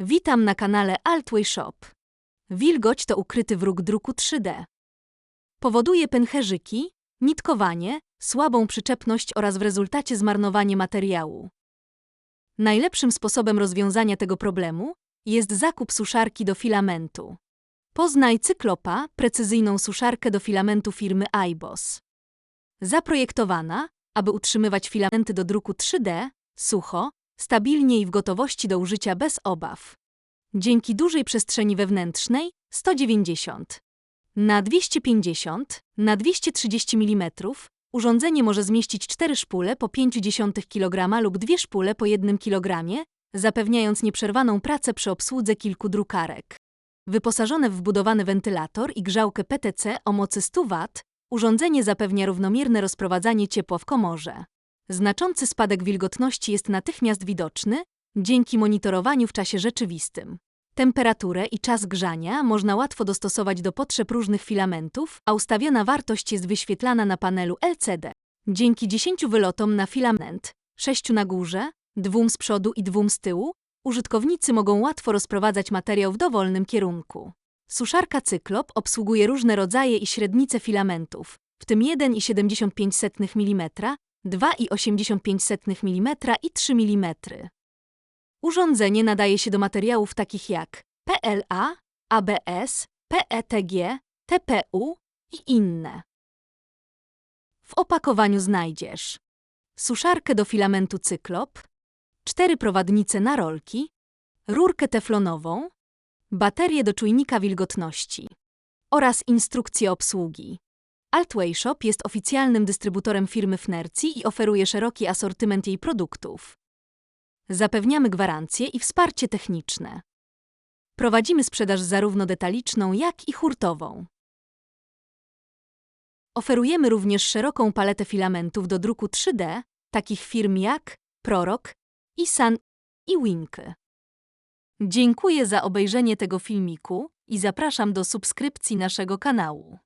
Witam na kanale Altway Shop. Wilgoć to ukryty wróg druku 3D. Powoduje pęcherzyki, nitkowanie, słabą przyczepność oraz w rezultacie zmarnowanie materiału. Najlepszym sposobem rozwiązania tego problemu jest zakup suszarki do filamentu. Poznaj Cyklopa, precyzyjną suszarkę do filamentu firmy iBoss. Zaprojektowana, aby utrzymywać filamenty do druku 3D, sucho, stabilnie i w gotowości do użycia bez obaw. Dzięki dużej przestrzeni wewnętrznej 190 na 250 na 230 mm urządzenie może zmieścić 4 szpule po 0,5 kg lub 2 szpule po 1 kg, zapewniając nieprzerwaną pracę przy obsłudze kilku drukarek. Wyposażone w wbudowany wentylator i grzałkę PTC o mocy 100 W, urządzenie zapewnia równomierne rozprowadzanie ciepła w komorze. Znaczący spadek wilgotności jest natychmiast widoczny dzięki monitorowaniu w czasie rzeczywistym. Temperaturę i czas grzania można łatwo dostosować do potrzeb różnych filamentów, a ustawiona wartość jest wyświetlana na panelu LCD. Dzięki 10 wylotom na filament, 6 na górze, dwóm z przodu i dwóm z tyłu, użytkownicy mogą łatwo rozprowadzać materiał w dowolnym kierunku. Suszarka Cyklop obsługuje różne rodzaje i średnice filamentów, w tym 1,75 mm, 2,85 mm i 3 mm. Urządzenie nadaje się do materiałów takich jak PLA, ABS, PETG, TPU i inne. W opakowaniu znajdziesz suszarkę do filamentu Cyklop, cztery prowadnice na rolki, rurkę teflonową, baterię do czujnika wilgotności oraz instrukcję obsługi. Altway Shop jest oficjalnym dystrybutorem firmy Fnerci i oferuje szeroki asortyment jej produktów. Zapewniamy gwarancje i wsparcie techniczne. Prowadzimy sprzedaż zarówno detaliczną, jak i hurtową. Oferujemy również szeroką paletę filamentów do druku 3D, takich firm jak Prorok, Isan i Winky. Dziękuję za obejrzenie tego filmiku i zapraszam do subskrypcji naszego kanału.